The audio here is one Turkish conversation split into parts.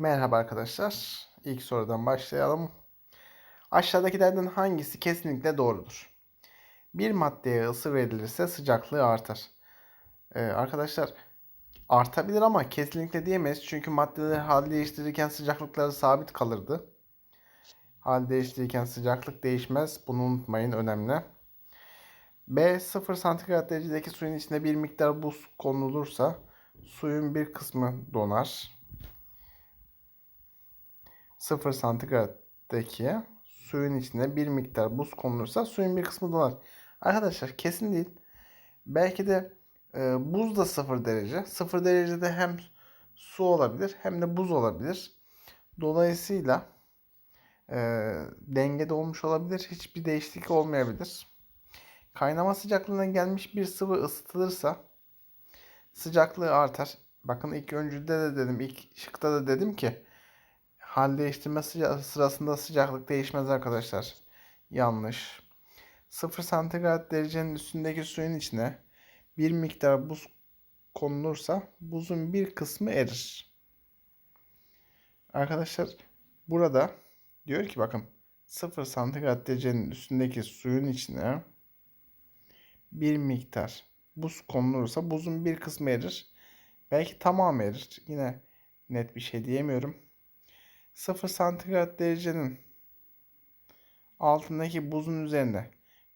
Merhaba arkadaşlar. İlk sorudan başlayalım. Aşağıdakilerden hangisi kesinlikle doğrudur? Bir maddeye ısı verilirse sıcaklığı artar. Ee, arkadaşlar artabilir ama kesinlikle diyemeyiz. Çünkü maddeler hal değiştirirken sıcaklıkları sabit kalırdı. Hal değiştirirken sıcaklık değişmez. Bunu unutmayın önemli. B 0 santigrat derecedeki suyun içine bir miktar buz konulursa suyun bir kısmı donar. 0 santigraddaki suyun içine bir miktar buz konulursa suyun bir kısmı donar. Arkadaşlar kesin değil. Belki de e, buz da 0 derece. 0 derecede hem su olabilir hem de buz olabilir. Dolayısıyla e, dengede olmuş olabilir. Hiçbir değişiklik olmayabilir. Kaynama sıcaklığına gelmiş bir sıvı ısıtılırsa sıcaklığı artar. Bakın ilk öncüde de dedim, ilk şıkta da dedim ki hal değiştirme sırasında sıcaklık değişmez arkadaşlar. Yanlış. 0 santigrat derecenin üstündeki suyun içine bir miktar buz konulursa buzun bir kısmı erir. Arkadaşlar burada diyor ki bakın 0 santigrat derecenin üstündeki suyun içine bir miktar buz konulursa buzun bir kısmı erir. Belki tamamı erir. Yine net bir şey diyemiyorum. 0 santigrat derecenin altındaki buzun üzerine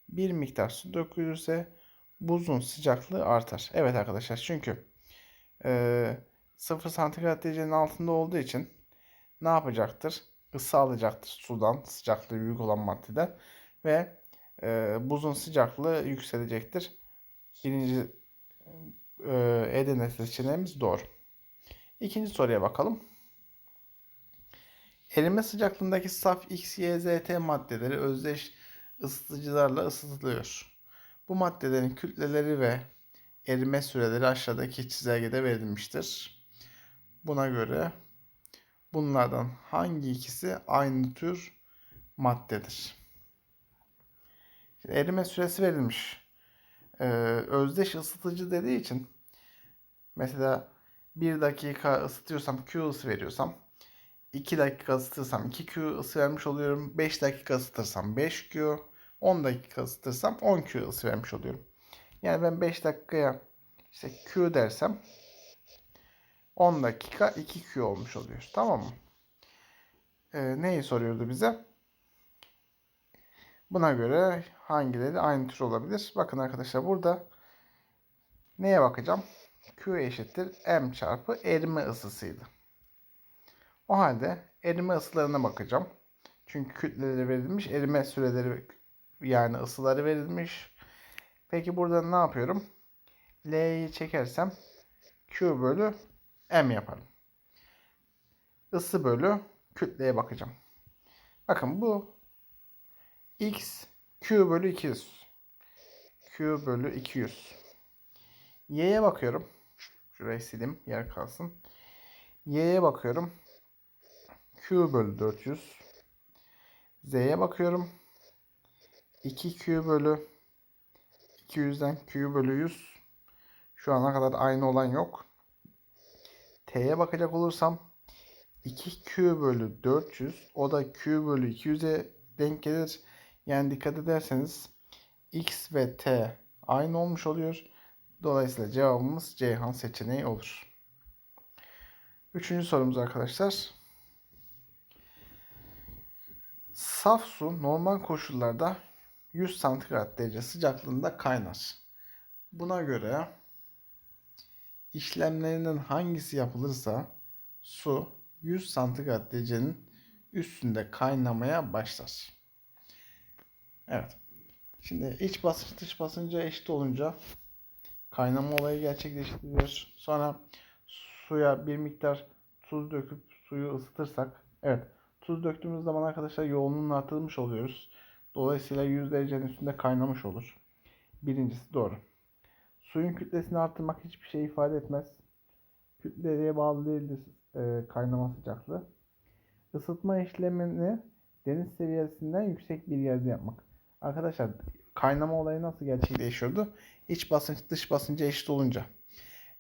bir miktar su dökülürse buzun sıcaklığı artar. Evet arkadaşlar çünkü e, 0 santigrat derecenin altında olduğu için ne yapacaktır? Isı alacaktır sudan sıcaklığı büyük olan maddeden ve e, buzun sıcaklığı yükselecektir. Birinci e, Edirne seçeneğimiz doğru. İkinci soruya bakalım. Erime sıcaklığındaki saf X, Y, Z, T maddeleri özdeş ısıtıcılarla ısıtılıyor. Bu maddelerin kütleleri ve erime süreleri aşağıdaki çizelgede verilmiştir. Buna göre bunlardan hangi ikisi aynı tür maddedir? Şimdi erime süresi verilmiş. Ee, özdeş ısıtıcı dediği için mesela 1 dakika ısıtıyorsam Q ısı veriyorsam 2 dakika ısıtırsam 2Q ısı vermiş oluyorum. 5 dakika ısıtırsam 5Q, 10 dakika ısıtırsam 10Q ısı vermiş oluyorum. Yani ben 5 dakikaya işte Q dersem 10 dakika 2Q olmuş oluyor. Tamam mı? Ee, neyi soruyordu bize? Buna göre hangileri aynı tür olabilir? Bakın arkadaşlar burada neye bakacağım? Q eşittir M çarpı erime ısısıydı. O halde erime ısılarına bakacağım. Çünkü kütleleri verilmiş, erime süreleri yani ısıları verilmiş. Peki burada ne yapıyorum? L'yi çekersem Q bölü M yaparım. Isı bölü kütleye bakacağım. Bakın bu X Q bölü 200. Q bölü 200. Y'ye bakıyorum. Şurayı sileyim yer kalsın. Y'ye bakıyorum. Q bölü 400. Z'ye bakıyorum. 2Q bölü 200'den Q bölü 100. Şu ana kadar aynı olan yok. T'ye bakacak olursam 2Q bölü 400. O da Q bölü 200'e denk gelir. Yani dikkat ederseniz X ve T aynı olmuş oluyor. Dolayısıyla cevabımız Ceyhan seçeneği olur. Üçüncü sorumuz arkadaşlar. Saf su normal koşullarda 100 santigrat derece sıcaklığında kaynar. Buna göre işlemlerinden hangisi yapılırsa su 100 santigrat derecenin üstünde kaynamaya başlar. Evet. Şimdi iç basınç dış basınca eşit olunca kaynama olayı gerçekleştiriyor. Sonra suya bir miktar tuz döküp suyu ısıtırsak evet Tuz döktüğümüz zaman arkadaşlar yoğunluğunu artırmış oluyoruz. Dolayısıyla 100 derecenin üstünde kaynamış olur. Birincisi doğru. Suyun kütlesini arttırmak hiçbir şey ifade etmez. Kütleliğe bağlı değildir e, kaynama sıcaklığı. Isıtma işlemini deniz seviyesinden yüksek bir yerde yapmak. Arkadaşlar kaynama olayı nasıl gerçekleşiyordu? İç basınç dış basınca eşit olunca.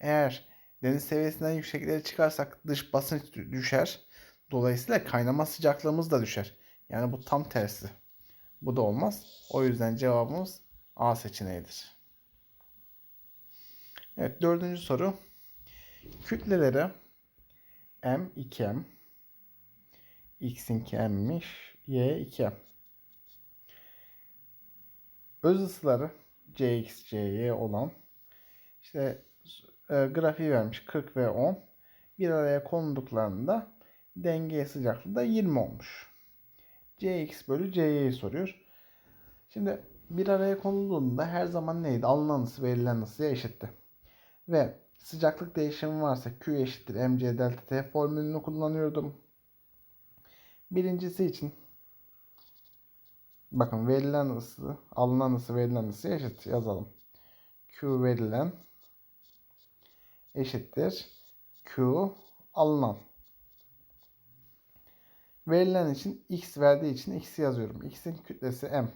Eğer Deniz seviyesinden yükseklere çıkarsak dış basınç dü- düşer. Dolayısıyla kaynama sıcaklığımız da düşer. Yani bu tam tersi. Bu da olmaz. O yüzden cevabımız A seçeneğidir. Evet dördüncü soru. Kütleleri M 2M X'inki M'miş. Y 2M. Öz ısıları Cx, Cy olan işte e, grafiği vermiş 40 ve 10. Bir araya konuluklarında denge sıcaklığı da 20 olmuş. Cx bölü Cy'yi soruyor. Şimdi bir araya konulduğunda her zaman neydi? Alınan ısı verilen ısıya eşitti. Ve sıcaklık değişimi varsa Q eşittir mc delta T formülünü kullanıyordum. Birincisi için bakın verilen ısı, alınan ısı verilen ısı eşit yazalım. Q verilen eşittir Q alınan. Verilen için X verdiği için X yazıyorum. X'in kütlesi M.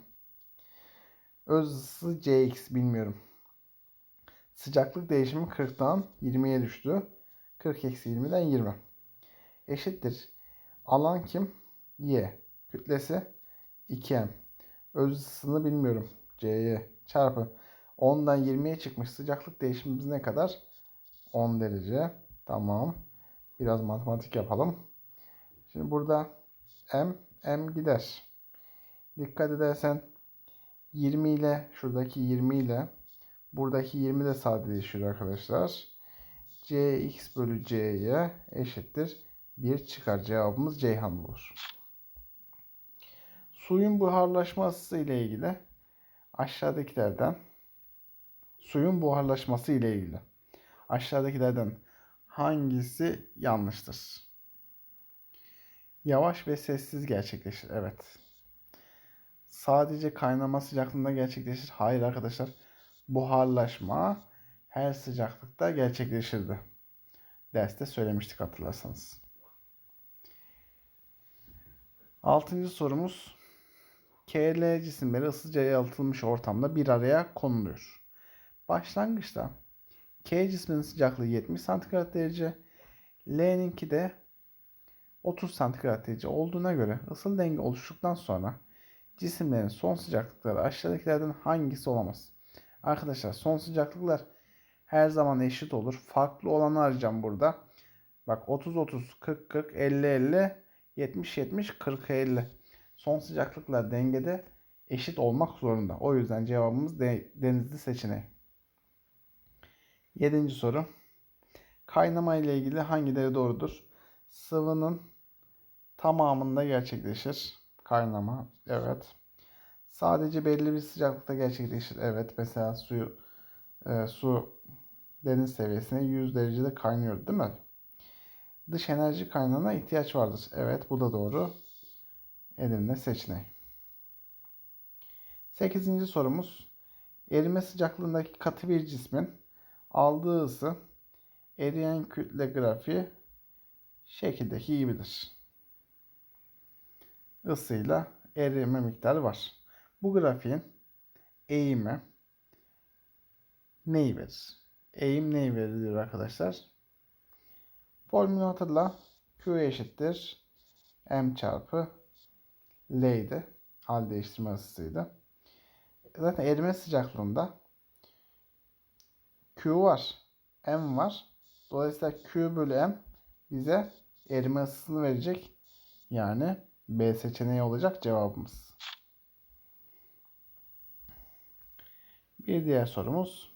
Öz ısı Cx bilmiyorum. Sıcaklık değişimi 40'tan 20'ye düştü. 40 eksi 20'den 20. Eşittir. Alan kim? Y. Kütlesi 2M. Öz ısısını bilmiyorum. C'ye çarpı 10'dan 20'ye çıkmış sıcaklık değişimimiz ne kadar? 10 derece. Tamam. Biraz matematik yapalım. Şimdi burada M, M gider. Dikkat edersen 20 ile şuradaki 20 ile buradaki 20 de sadeleşiyor arkadaşlar. Cx bölü C'ye eşittir. 1 çıkar. Cevabımız Ceyhan olur. Suyun buharlaşması ile ilgili aşağıdakilerden suyun buharlaşması ile ilgili aşağıdakilerden hangisi yanlıştır? Yavaş ve sessiz gerçekleşir. Evet. Sadece kaynama sıcaklığında gerçekleşir. Hayır arkadaşlar. Buharlaşma her sıcaklıkta gerçekleşirdi. Derste söylemiştik hatırlarsanız. Altıncı sorumuz. KL cisimleri ısıca yalıtılmış ortamda bir araya konuluyor. Başlangıçta K cisminin sıcaklığı 70 santigrat derece, L'ninki de 30 santigrat derece olduğuna göre ısıl denge oluştuktan sonra cisimlerin son sıcaklıkları aşağıdakilerden hangisi olamaz? Arkadaşlar son sıcaklıklar her zaman eşit olur. Farklı olanı arayacağım burada. Bak 30 30 40 40 50 50 70 70 40 50. Son sıcaklıklar dengede eşit olmak zorunda. O yüzden cevabımız de, denizli seçeneği. Yedinci soru. Kaynama ile ilgili hangileri doğrudur? Sıvının tamamında gerçekleşir. Kaynama. Evet. Sadece belli bir sıcaklıkta gerçekleşir. Evet. Mesela suyu e, su deniz seviyesine 100 derecede kaynıyor değil mi? Dış enerji kaynağına ihtiyaç vardır. Evet bu da doğru. Edirne seçeneği. Sekizinci sorumuz. Erime sıcaklığındaki katı bir cismin aldığı ısı eriyen kütle grafiği şekildeki gibidir. Isıyla erime miktarı var. Bu grafiğin eğimi neyi verir? Eğim neyi verir arkadaşlar? Formülü hatırla. Q eşittir. M çarpı L'ydi. Hal değiştirme ısısıydı. Zaten erime sıcaklığında Q var. M var. Dolayısıyla Q bölü M bize erime ısısını verecek. Yani B seçeneği olacak cevabımız. Bir diğer sorumuz.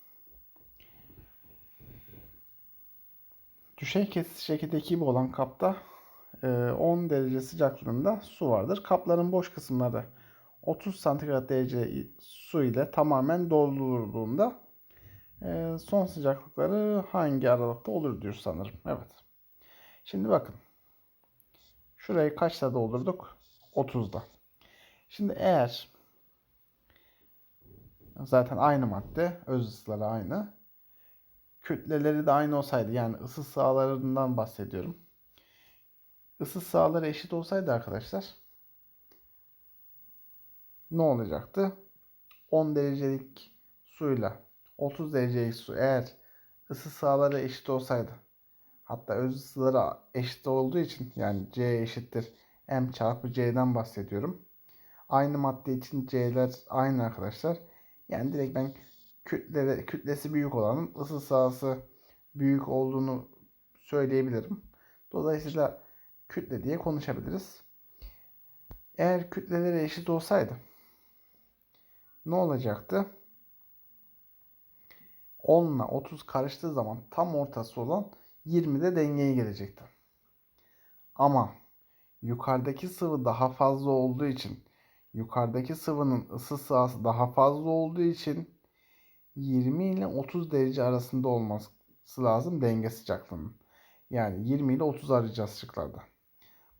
Düşey kesiş şekildeki gibi olan kapta 10 derece sıcaklığında su vardır. Kapların boş kısımları 30 santigrat derece su ile tamamen doldurulduğunda e, son sıcaklıkları hangi aralıkta olur diyor sanırım. Evet. Şimdi bakın. Şurayı kaçta doldurduk? 30'da. Şimdi eğer zaten aynı madde, öz ısıları aynı. Kütleleri de aynı olsaydı yani ısı sahalarından bahsediyorum. Isı sahaları eşit olsaydı arkadaşlar ne olacaktı? 10 derecelik suyla 30 derecelik su eğer ısı sahaları eşit olsaydı hatta öz ısıları eşit olduğu için yani C eşittir M çarpı C'den bahsediyorum. Aynı madde için C'ler aynı arkadaşlar. Yani direkt ben kütle, kütlesi büyük olanın ısı sahası büyük olduğunu söyleyebilirim. Dolayısıyla kütle diye konuşabiliriz. Eğer kütleleri eşit olsaydı ne olacaktı? 10 ile 30 karıştığı zaman tam ortası olan 20 de dengeye gelecekti. Ama yukarıdaki sıvı daha fazla olduğu için yukarıdaki sıvının ısı sahası daha fazla olduğu için 20 ile 30 derece arasında olması lazım denge sıcaklığının. Yani 20 ile 30 arayacağız şıklarda.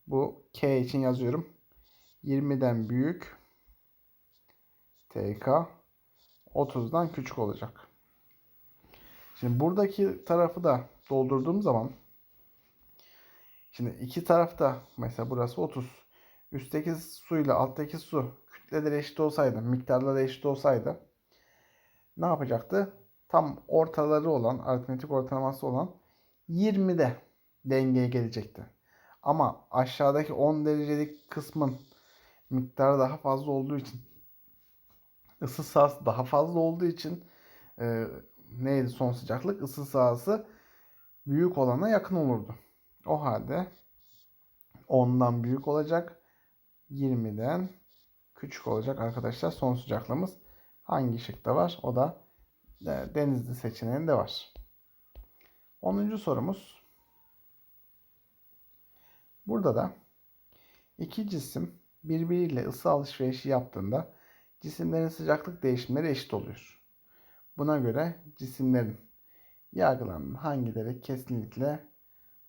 Bu K için yazıyorum. 20'den büyük TK 30'dan küçük olacak. Şimdi buradaki tarafı da doldurduğum zaman şimdi iki tarafta mesela burası 30. Üstteki suyla alttaki su kütleleri eşit olsaydı, miktarları eşit olsaydı ne yapacaktı? Tam ortaları olan, aritmetik ortalaması olan 20'de dengeye gelecekti. Ama aşağıdaki 10 derecelik kısmın miktarı daha fazla olduğu için ısı sahası daha fazla olduğu için e, neydi son sıcaklık? Isı sahası büyük olana yakın olurdu. O halde 10'dan büyük olacak. 20'den küçük olacak arkadaşlar son sıcaklığımız. Hangi şıkta var? O da e, denizli seçeneğinde var. 10. sorumuz. Burada da iki cisim birbiriyle ısı alışverişi yaptığında cisimlerin sıcaklık değişimleri eşit oluyor. Buna göre cisimlerin yargılarının hangileri kesinlikle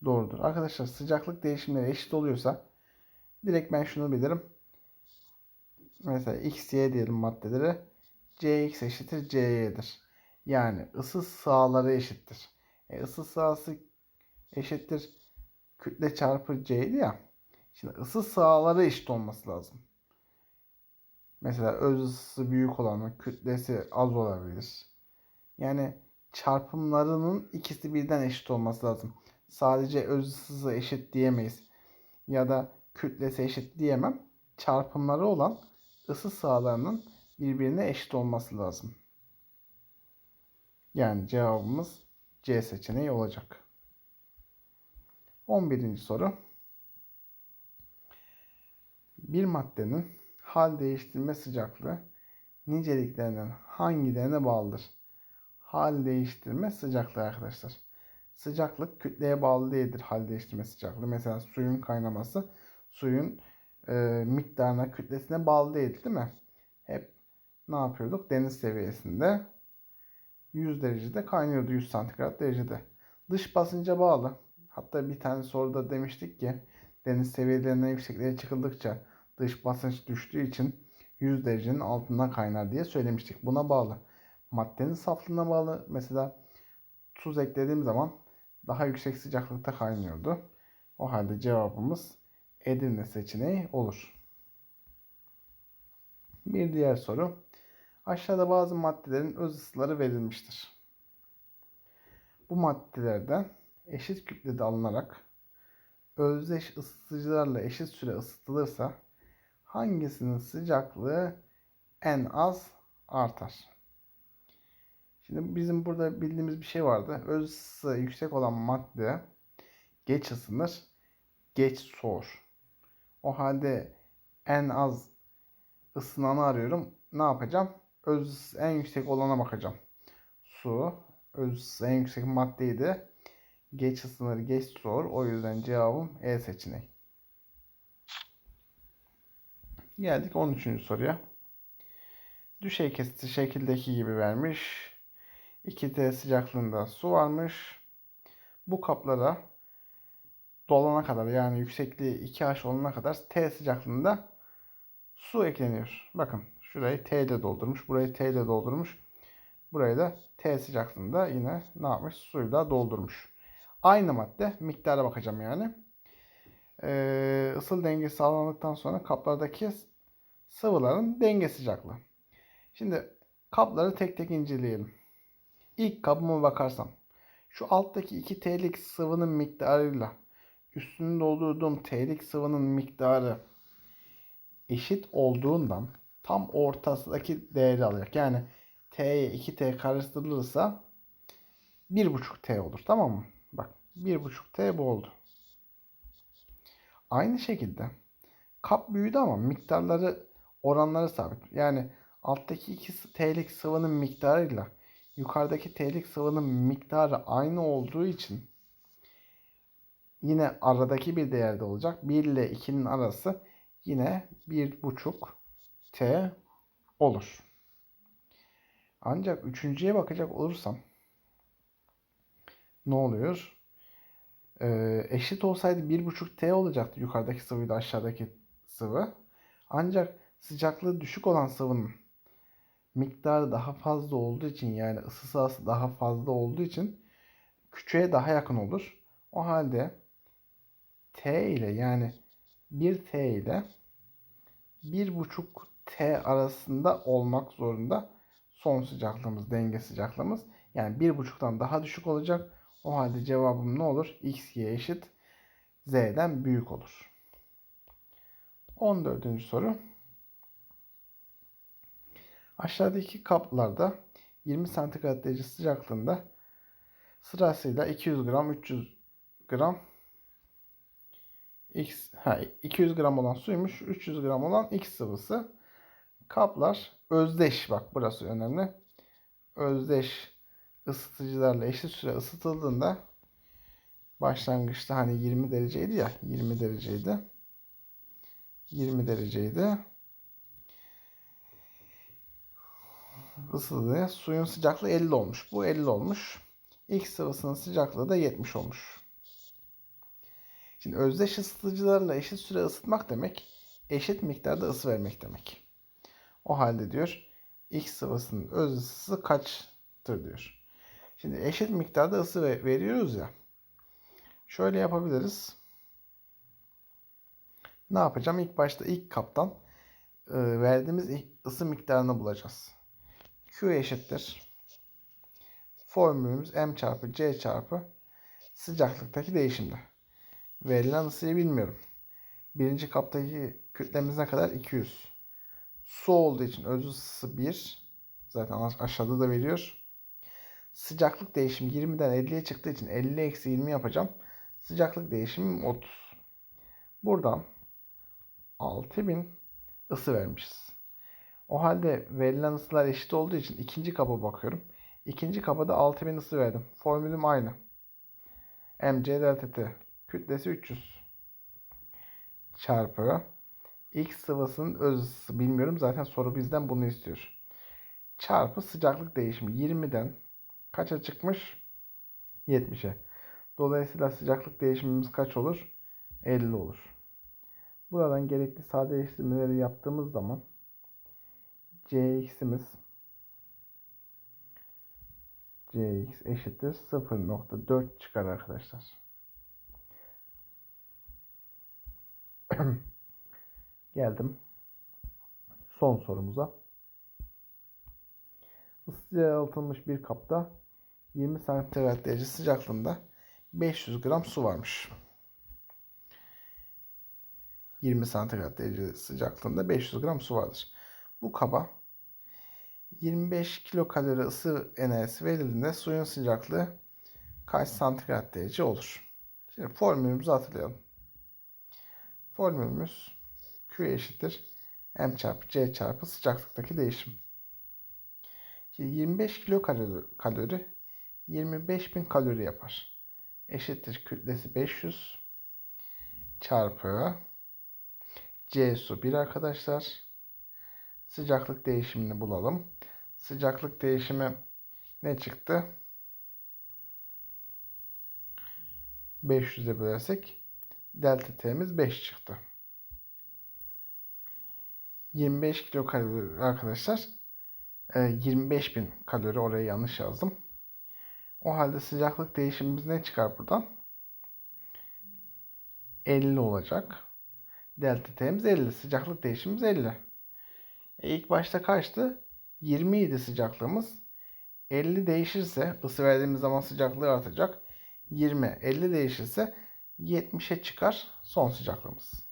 doğrudur? Arkadaşlar sıcaklık değişimleri eşit oluyorsa direkt ben şunu bilirim. Mesela x, y diyelim maddeleri. Cx eşittir Cy'dir. Yani ısı sahaları eşittir. E, ısı sahası eşittir kütle çarpı C'ydi ya. Şimdi ısı sahaları eşit olması lazım. Mesela öz ısısı büyük olanın kütlesi az olabilir. Yani çarpımlarının ikisi birden eşit olması lazım. Sadece öz ısısı eşit diyemeyiz. Ya da kütlesi eşit diyemem. Çarpımları olan ısı sahalarının birbirine eşit olması lazım. Yani cevabımız C seçeneği olacak. 11. soru. Bir maddenin hal değiştirme sıcaklığı niceliklerinden hangilerine bağlıdır? Hal değiştirme sıcaklığı arkadaşlar. Sıcaklık kütleye bağlı değildir hal değiştirme sıcaklığı. Mesela suyun kaynaması suyun e, miktarına, kütlesine bağlı değil değil mi? Hep ne yapıyorduk? Deniz seviyesinde 100 derecede kaynıyordu 100 santigrat derecede. Dış basınca bağlı. Hatta bir tane soruda demiştik ki deniz seviyelerine yükseklere çıkıldıkça dış basınç düştüğü için 100 derecenin altından kaynar diye söylemiştik. Buna bağlı. Maddenin saflığına bağlı. Mesela tuz eklediğim zaman daha yüksek sıcaklıkta kaynıyordu. O halde cevabımız Edirne seçeneği olur. Bir diğer soru. Aşağıda bazı maddelerin öz ısıları verilmiştir. Bu maddelerden eşit kütlede alınarak özdeş ısıtıcılarla eşit süre ısıtılırsa hangisinin sıcaklığı en az artar? Şimdi bizim burada bildiğimiz bir şey vardı. Öz ısısı yüksek olan madde geç ısınır, geç soğur. O halde en az ısınanı arıyorum. Ne yapacağım? Öz ısısı en yüksek olana bakacağım. Su, öz ısısı en yüksek maddeydi. Geç ısınır, geç soğur. O yüzden cevabım E seçeneği. Geldik 13. soruya. Düşey kesiti şekildeki gibi vermiş. 2T sıcaklığında su varmış. Bu kaplara dolana kadar yani yüksekliği 2H olana kadar T sıcaklığında su ekleniyor. Bakın şurayı T ile doldurmuş. Burayı T ile doldurmuş. Burayı da T sıcaklığında yine ne yapmış? Suyla doldurmuş. Aynı madde. Miktara bakacağım yani. Ee, ısıl dengesi sağlandıktan sonra kaplardaki sıvıların denge sıcaklığı. Şimdi kapları tek tek inceleyelim. İlk kabıma bakarsam Şu alttaki 2 T'lik sıvının miktarıyla üstünü doldurduğum T'lik sıvının miktarı eşit olduğundan tam ortasındaki değeri alacak. Yani T'ye 2T karıştırılırsa 1,5 T olur. Tamam mı? Bak 1,5 T bu oldu. Aynı şekilde kap büyüdü ama miktarları oranları sabit. Yani alttaki 2 T'lik sıvının miktarıyla yukarıdaki T'lik sıvının miktarı aynı olduğu için yine aradaki bir değerde olacak. 1 ile 2'nin arası yine 1,5 T olur. Ancak üçüncüye bakacak olursam ne oluyor? Ee, eşit olsaydı 1,5 T olacaktı yukarıdaki sıvıyla aşağıdaki sıvı. Ancak sıcaklığı düşük olan sıvının miktarı daha fazla olduğu için yani ısı sahası daha fazla olduğu için küçüğe daha yakın olur. O halde T ile yani 1 T ile 1,5 T arasında olmak zorunda son sıcaklığımız, denge sıcaklığımız. Yani 1,5'tan daha düşük olacak. O halde cevabım ne olur? X, Y eşit Z'den büyük olur. 14. soru. Aşağıdaki kaplarda 20 santigrat derece sıcaklığında sırasıyla 200 gram, 300 gram X, ha, 200 gram olan suymuş, 300 gram olan X sıvısı. Kaplar özdeş, bak burası önemli. Özdeş ısıtıcılarla eşit süre ısıtıldığında başlangıçta hani 20 dereceydi ya, 20 dereceydi. 20 dereceydi. Isıdı. Suyun sıcaklığı 50 olmuş. Bu 50 olmuş. X sıvısının sıcaklığı da 70 olmuş. Şimdi özdeş ısıtıcılarla eşit süre ısıtmak demek eşit miktarda ısı vermek demek. O halde diyor X sıvısının öz ısısı kaçtır diyor. Şimdi eşit miktarda ısı veriyoruz ya. Şöyle yapabiliriz. Ne yapacağım? İlk başta ilk kaptan e, verdiğimiz ısı miktarını bulacağız. Q eşittir. Formülümüz M çarpı C çarpı sıcaklıktaki değişimde. Verilen ısıyı bilmiyorum. Birinci kaptaki kütlemiz ne kadar? 200. Su olduğu için öz ısısı 1. Zaten aşağıda da veriyor. Sıcaklık değişimi 20'den 50'ye çıktığı için 50 eksi 20 yapacağım. Sıcaklık değişimi 30. Buradan 6000 ısı vermişiz. O halde verilen ısılar eşit olduğu için ikinci kaba bakıyorum. İkinci kaba da 6000 ısı verdim. Formülüm aynı. mc delta t kütlesi 300 çarpı x sıvısının öz ısısı bilmiyorum. Zaten soru bizden bunu istiyor. Çarpı sıcaklık değişimi 20'den kaça çıkmış? 70'e. Dolayısıyla sıcaklık değişimimiz kaç olur? 50 olur. Buradan gerekli sadeleştirmeleri yaptığımız zaman cx'imiz cx eşittir 0.4 çıkar arkadaşlar. Geldim son sorumuza. Isıya yalıtılmış bir kapta 20 santigrat derece sıcaklığında 500 gram su varmış. 20 santigrat derece sıcaklığında 500 gram su vardır. Bu kaba 25 kilokalori ısı enerjisi verildiğinde suyun sıcaklığı kaç santigrat derece olur? Şimdi formülümüzü hatırlayalım. Formülümüz Q eşittir M çarpı C çarpı sıcaklıktaki değişim. Şimdi 25 kilokalori kalori 25 bin kalori yapar. Eşittir kütlesi 500 çarpı C su 1 arkadaşlar. Sıcaklık değişimini bulalım. Sıcaklık değişimi ne çıktı? 500'e bölersek delta T'miz 5 çıktı. 25 kilokalori arkadaşlar. 25 e, bin kalori oraya yanlış yazdım. O halde sıcaklık değişimimiz ne çıkar buradan? 50 olacak. Delta T'miz 50. Sıcaklık değişimimiz 50. E ilk başta kaçtı? 20 idi sıcaklığımız. 50 değişirse ısı verdiğimiz zaman sıcaklığı artacak. 20, 50 değişirse 70'e çıkar son sıcaklığımız.